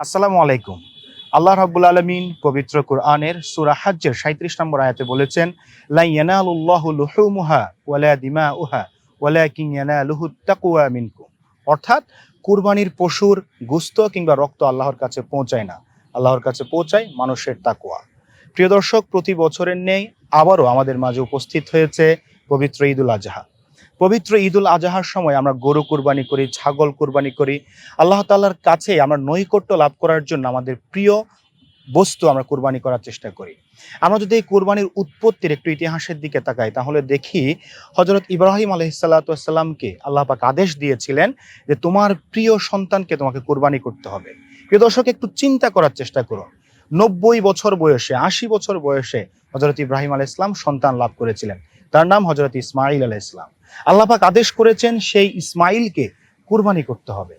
আসসালামু আলাইকুম। আল্লাহ রাব্বুল আলমিন পবিত্র কুরআনের সূরা হাজ্জের সাঁত্রিশ নম্বর আয়াতে বলেছেন তাকওয়া মিনকুম। অর্থাৎ কুরবানির পশুর গুস্ত কিংবা রক্ত আল্লাহর কাছে পৌঁছায় না। আল্লাহর কাছে পৌঁছায় মানুষের তাকুয়া প্রিয় দর্শক, প্রতি বছরের নেই আবারও আমাদের মাঝে উপস্থিত হয়েছে পবিত্র ঈদুল আজহা। পবিত্র ঈদুল আজহার সময় আমরা গরু কুরবানি করি, ছাগল কুরবানি করি। আল্লাহ তাআলার কাছে আমরা নৈকট্য লাভ করার জন্য আমাদের প্রিয় বস্তু আমরা কুরবানি করার চেষ্টা করি। আমরা যদি এই কুরবানির উৎপত্তির একটু ইতিহাসের দিকে তাকাই, তাহলে দেখি হজরত ইব্রাহিম আলহিসাল্লাতামকে আল্লাহ পাক আদেশ দিয়েছিলেন যে তোমার প্রিয় সন্তানকে তোমাকে কুরবানি করতে হবে। প্রিয় দর্শক, একটু চিন্তা করার চেষ্টা করুন। নব্বই বছর বয়সে, আশি বছর বয়সে হজরত ইব্রাহিম আলাহ ইসলাম সন্তান লাভ করেছিলেন। তার নাম হজরত ইসমাইল আলাহ ইসলাম আল্লাহ পাক আদেশ করেছেন সেই ইসমাইলকে কুরবানি করতে হবে।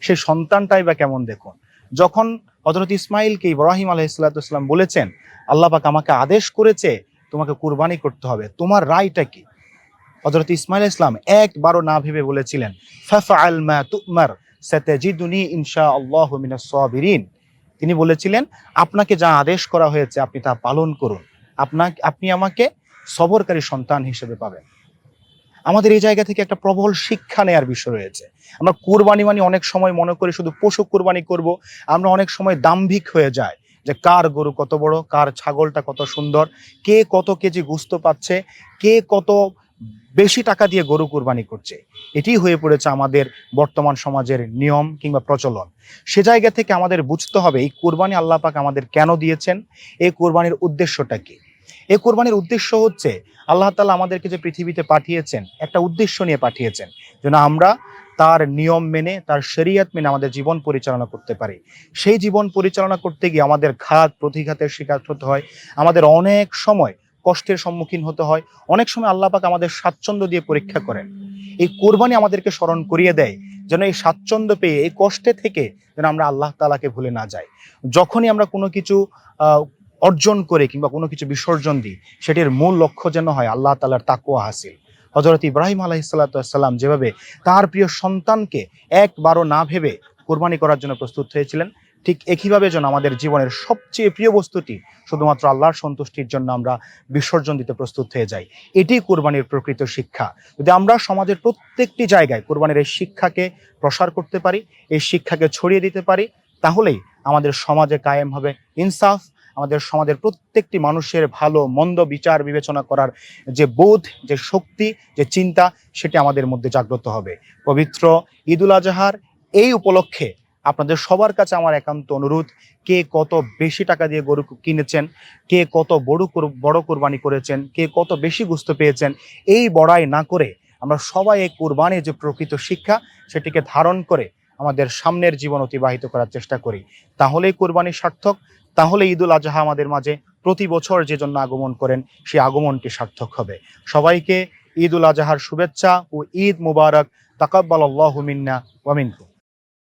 সেই সন্তানটাই বা কেমন দেখুন। যখন হজরত ইসমাইলকে ইব্রাহিম আলহিসাল্লাম বলেছেন, আল্লাহ পাক আমাকে আদেশ করেছে তোমাকে কুরবানি করতে হবে। তোমার রায়টা কি? হজরত ইসমাইল ইসলাম একবারও না ভেবে বলেছিলেন ফাফা আল মা তুমার, সাতাজিদুনি ইনশা আল্লাহ সাবিরিন। তিনি বলেছিলেন, আপনাকে যা আদেশ করা হয়েছে আপনি তা পালন করুন। আপনাকে, আপনি আমাকে সবরকারী সন্তান হিসেবে পাবেন। আমাদের এই জায়গা থেকে একটা প্রবল শিক্ষা নেয়ার বিষয় রয়েছে। আমরা কোরবানি মানে অনেক সময় মনে করি শুধু পশু কোরবানি করব, আমরা অনেক সময় দাম্ভিক হয়ে যায় যে কার গরু কত বড়, কার ছাগলটা কত সুন্দর, কে কত কেজি গুস্ত পাচ্ছে, কে কত বেশি টাকা দিয়ে গরু কোরবানি করছে। এটি হয়ে পড়েছে আমাদের বর্তমান সমাজের নিয়ম কিংবা প্রচলন। সে জায়গা থেকে আমাদের বুঝতে হবে, এই কোরবানি আল্লাহ পাক আমাদের কেন দিয়েছেন, এই কোরবানির উদ্দেশ্যটা কি? এই কোরবানির উদ্দেশ্য হচ্ছে আল্লাহ তালা আমাদেরকে যে পৃথিবীতে পাঠিয়েছেন, একটা উদ্দেশ্য নিয়ে পাঠিয়েছেন যেন আমরা তার নিয়ম মেনে, তার শরিয়ত মেনে আমাদের জীবন পরিচালনা করতে পারি। সেই জীবন পরিচালনা করতে গিয়ে আমাদের ঘাত প্রতিঘাতের শিকার হতে হয়, আমাদের অনেক সময় কষ্টের সম্মুখীন হতে হয়, অনেক সময় আল্লাহ পাক আমাদের স্বাচ্ছন্দ্য দিয়ে পরীক্ষা করেন। এই কোরবানি আমাদেরকে স্মরণ করিয়ে দেয় যেন এই স্বাচ্ছন্দ্য পেয়ে, এই কষ্টে থেকে যেন আমরা আল্লাহ তালাকে ভুলে না যাই। যখনই আমরা কোনো কিছু অর্জন করে কিংবা কোনো কিছু বিসর্জন দিই, সেটির মূল লক্ষ্য যেন হয় আল্লাহ তালার তাকুয়া হাসিল। হজরত ইব্রাহিম আলাইসাল্লাম যেভাবে তার প্রিয় সন্তানকে একবারও না ভেবে কোরবানি করার জন্য প্রস্তুত হয়েছিলেন, ঠিক একইভাবে যেন আমাদের জীবনের সবচেয়ে প্রিয় বস্তুটি শুধুমাত্র আল্লাহর সন্তুষ্টির জন্য আমরা বিসর্জন দিতে প্রস্তুত হয়ে যাই। এটি কোরবানির প্রকৃত শিক্ষা। যদি আমরা সমাজের প্রত্যেকটি জায়গায় কোরবানির এই শিক্ষাকে প্রসার করতে পারি, এই শিক্ষাকে ছড়িয়ে দিতে পারি, তাহলেই আমাদের সমাজে কায়েম হবে ইনসাফ আমাদের সমাজের প্রত্যেকটি মানুষের ভালো, মন্দ বিচার বিবেচনা করার যে বোধ, যে শক্তি, যে চিন্তা, সেটি আমাদের মধ্যে জাগ্রত হবে। পবিত্র ঈদুল আজহার এই উপলক্ষে আপনাদের সবার কাছে আমার একান্ত অনুরোধ, কে কত বেশি টাকা দিয়ে গরু কিনেছেন, কে কত বড় বড় কোরবানি করেছেন, কে কত বেশি গুস্ত পেয়েছেন, এই বড়াই না করে আমরা সবাই এই কোরবানির যে প্রকৃত শিক্ষা, সেটিকে ধারণ করে আমাদের সামনের জীবন অতিবাহিত করার চেষ্টা করি। তাহলেই কোরবানি সার্থক তাহলে ঈদুল আজহা আমাদের মাঝে প্রতি বছর যে জন্য আগমন করেন সেই আগমনটি সার্থক হবে। সবাইকে ঈদুল আজহার শুভেচ্ছা ও ঈদ মুবারক। তাকাব্বাল আল্লাহ মিন্না ওয়া মিনকুম।